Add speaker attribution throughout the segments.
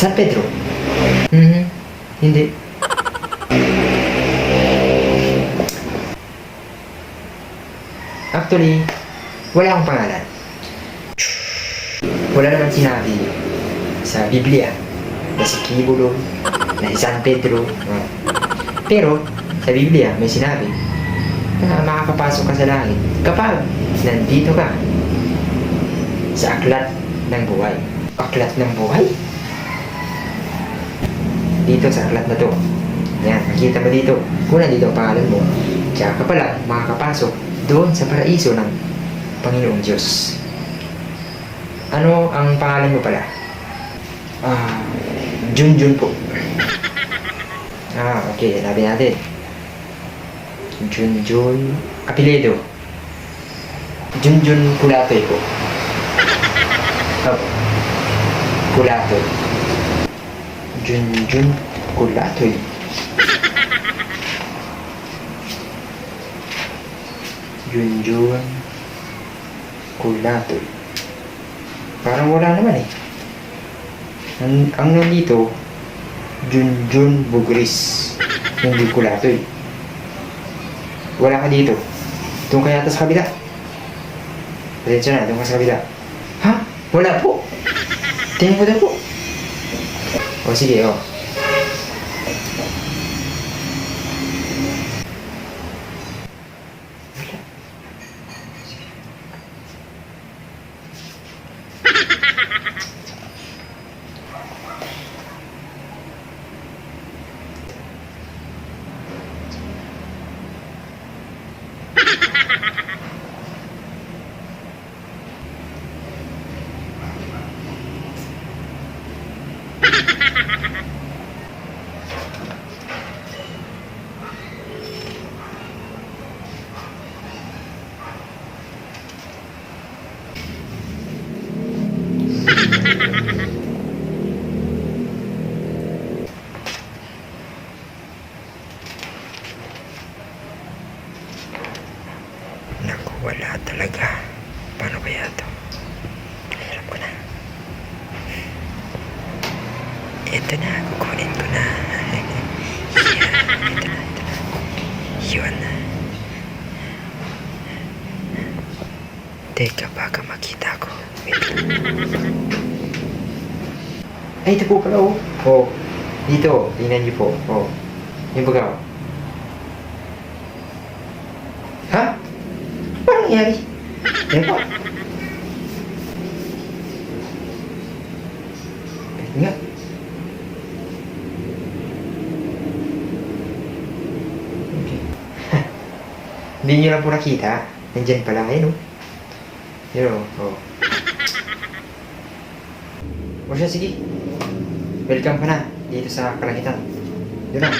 Speaker 1: San Pedro? Mhm. Hindi. Actually, wala akong pangalan. Wala naman sinabi sa Biblia na si Kibuloy, na si San Pedro. no? Pero, sa Biblia, may sinabi na makakapasok ka sa langit kapag nandito ka sa aklat ng buhay. Aklat ng buhay? Dito sa aklat na to. Yan, nakita mo dito. Kung nandito ang pangalan mo, tsaka ka pala makakapasok doon sa paraiso ng Panginoong Diyos. Ano ang pangalan mo pala? Ah, Junjun po. Ah, okay. Sabi natin. Junjun. Apelido. Junjun Kulatoy po. Oh. Kulatoy. Junjun Kulatoy. Junjun Kulatoy. Parang wala naman eh. Ang, ang nandito, Junjun Bugris. Hindi Kulatoy. Wala ka dito. Doon kaya sa kabila. Pasensya na, doon ka sa kabila. Ha? Wala po. Tingnan mo daw po. O sige, o. Naku, wala talaga. Paano kaya to? Alam ko na. Ito na, kukunin ko na. Ito na, ito na. Yun. Teka, baka makita ko. Ay, ito po pala, oh. Oh, dito, tingnan niyo po. Oh, yung baga, oh. Ha? Nangyari? Ito nga. Okay. Hindi nyo lang po nakita. Nandyan pala. Ayun o. Yun o. Oh. O siya, sige. Welcome ka na dito sa kalangitan. Doon na.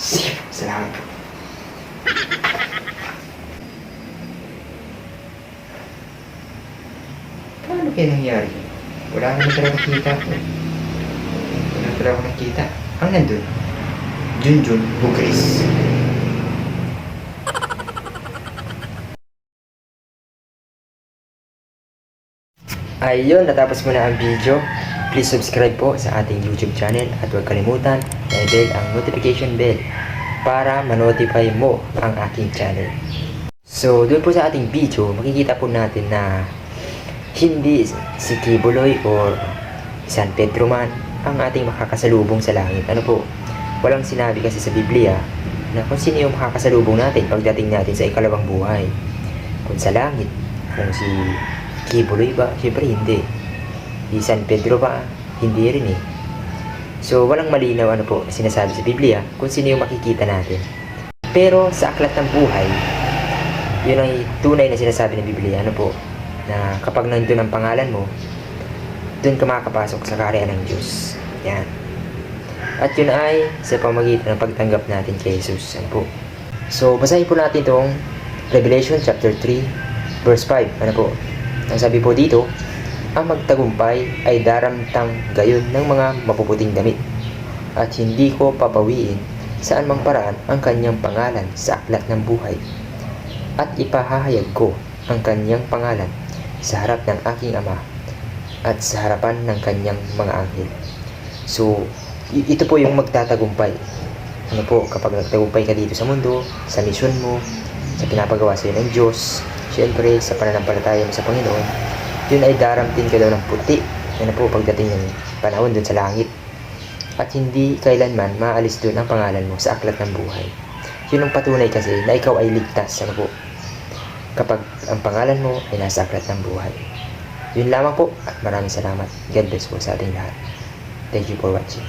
Speaker 1: Sige. Salamat po. Paano kaya nangyari? Wala naman talaga nakita. Wala talaga nakita. Ang nandun? Junjun Bugris. Ayun, natapos mo na ang video. Please subscribe po sa ating YouTube channel at huwag kalimutan na i-bell ang notification bell para ma-notify mo ang aking channel. So, doon po sa ating video, makikita po natin na hindi si Kibuloy or San Pedro man ang ating makakasalubong sa langit. Ano po? Walang sinabi kasi sa Biblia na kung sino yung makakasalubong natin pagdating natin sa ikalawang buhay. Kung sa langit, kung si Kibuloy ba? Siyempre hindi. Si San Pedro ba? Hindi rin eh. So, walang malinaw ano po sinasabi sa Biblia kung sino yung makikita natin. Pero sa aklat ng buhay, yun ang tunay na sinasabi ng Biblia. Ano po? Na kapag nandun ang pangalan mo, doon ka makakapasok sa karya ng Diyos. Yan. At yun ay sa pamagitan ng pagtanggap natin kay Jesus. Ano po? So, basahin po natin itong Revelation chapter 3, verse 5. Ano po? Ang sabi po dito, ang magtagumpay ay daramtang gayon ng mga mapuputing damit at hindi ko papawiin saan mang paraan ang kanyang pangalan sa aklat ng buhay. at ipahahayag ko ang kanyang pangalan sa harap ng aking ama at sa harapan ng kanyang mga anghel. So, ito po yung magtatagumpay. Ano po, kapag nagtagumpay ka dito sa mundo, sa misyon mo, sa pinapagawa sa'yo ng Diyos, syempre sa pananampalataya mo sa Panginoon, yun ay daramtin ka daw ng puti. Ano po, pagdating ng panahon dun sa langit. At hindi kailanman maalis dun ang pangalan mo sa aklat ng buhay. Yun ang patunay kasi na ikaw ay ligtas. Ano po, kapag ang pangalan mo ay nasa aklat ng buhay. Yun lamang po at maraming salamat. God bless po sa ating lahat. Thank you for watching.